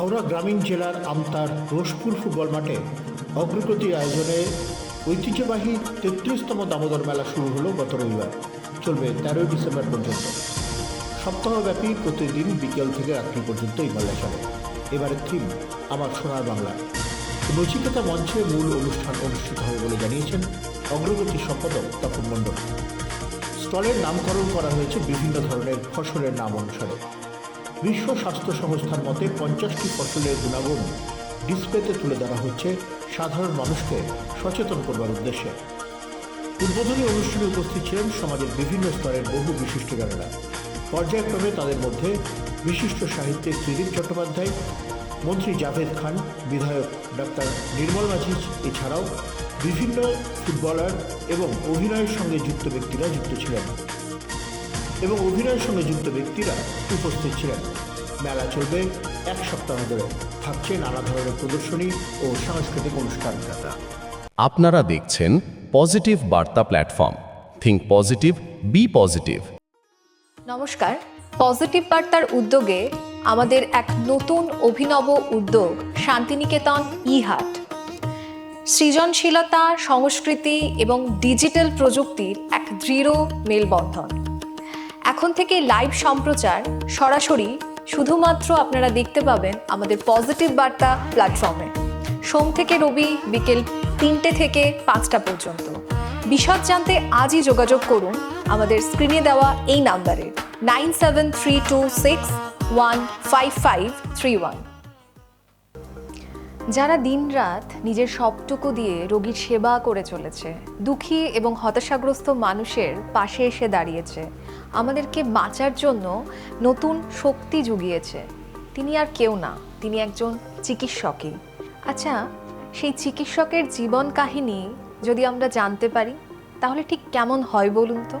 হাওড়া গ্রামীণ জেলার আমতার রোশপুর ফুটবল মাঠে অগ্রগতি আয়োজনে ঐতিহ্যবাহী তেত্রিশতম দামোদর মেলা শুরু হলো গত রবিবার। চলবে তেরোই ডিসেম্বর পর্যন্ত। সপ্তাহব্যাপী প্রতিদিন বিকেল থেকে রাত্রি পর্যন্ত এই মেলা চলে। এবারের থিম, আমার সোনার বাংলা। নচিকেতা মঞ্চে মূল অনুষ্ঠান অনুষ্ঠিত হবে বলে জানিয়েছেন অগ্রগতি সম্পাদক তপন মণ্ডল। স্টলের নামকরণ করা হয়েছে বিভিন্ন ধরনের ফসলের নাম অনুসারে। বিশ্ব স্বাস্থ্য সংস্থার মতে পঞ্চাশটি ফসলের গুণাগুণ ডিসপ্লেতে তুলে ধরা হচ্ছে সাধারণ মানুষকে সচেতন করবার উদ্দেশ্যে। উদ্বোধনী অনুষ্ঠানে উপস্থিত ছিলেন সমাজের বিভিন্ন স্তরের বহু বিশিষ্ট বিশিষ্টজনেরা পর্যায়ক্রমে তাদের মধ্যে বিশিষ্ট সাহিত্যিক ত্রিদীপ চট্টোপাধ্যায়, মন্ত্রী জাভেদ খান, বিধায়ক ডাক্তার নির্মল মাঝি এছাড়াও বিভিন্ন ফুটবলার এবং অভিনয়ের সঙ্গে যুক্ত ব্যক্তিরা যুক্ত ছিলেন। এবং অভিনয়ের সঙ্গে যুক্ত ব্যক্তিরা উপস্থিত ছিলেন। মেলা চলবে এক সপ্তাহ ধরে। থাকছে নানা ধরনের প্রদর্শনী ও সাংস্কৃতিক অনুষ্ঠান আপনারা দেখছেন পজিটিভ বার্তা platform. Think positive be positive নমস্কার। পজিটিভ বার্তার উদ্যোগে আমাদের এক নতুন অভিনব উদ্যোগ শান্তিনিকেতন ই হাট সৃজনশীলতা সংস্কৃতি এবং ডিজিটাল প্রযুক্তির এক দৃঢ় মেলবন্ধন। এখন থেকে লাইভ সম্প্রচার সরাসরি শুধুমাত্র আপনারা দেখতে পাবেন আমাদের পজিটিভ বার্তা প্ল্যাটফর্মে সোম থেকে রবি, বিকেল তিনটে থেকে পাঁচটা পর্যন্ত। বিশদ জানতে আজই যোগাযোগ করুন আমাদের স্ক্রিনে দেওয়া এই নাম্বারে nine seven three two six one five five three one যারা দিনরাত নিজের সবটুকু দিয়ে রোগীর সেবা করে চলেছে, দুঃখী এবং হতাশাগ্রস্ত মানুষের পাশে এসে দাঁড়িয়েছে আমাদেরকে বাঁচার জন্য নতুন শক্তি জুগিয়েছে। তিনি আর কেউ না, তিনি একজন চিকিৎসকই। আচ্ছা সেই চিকিৎসকের জীবন কাহিনী যদি আমরা জানতে পারি, তাহলে ঠিক কেমন হয় বলুন তো?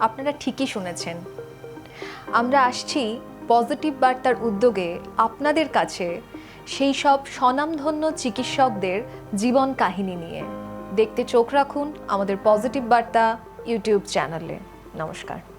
আপনারা ঠিকই শুনেছেন। আমরা আসছি পজিটিভ বার্তার উদ্যোগে আপনাদের কাছে সেই সব স্বনামধন্য চিকিৎসকদের জীবন কাহিনী নিয়ে। দেখতে চোখ রাখুন আমাদের পজিটিভ বার্তা ইউটিউব চ্যানেলে। নমস্কার।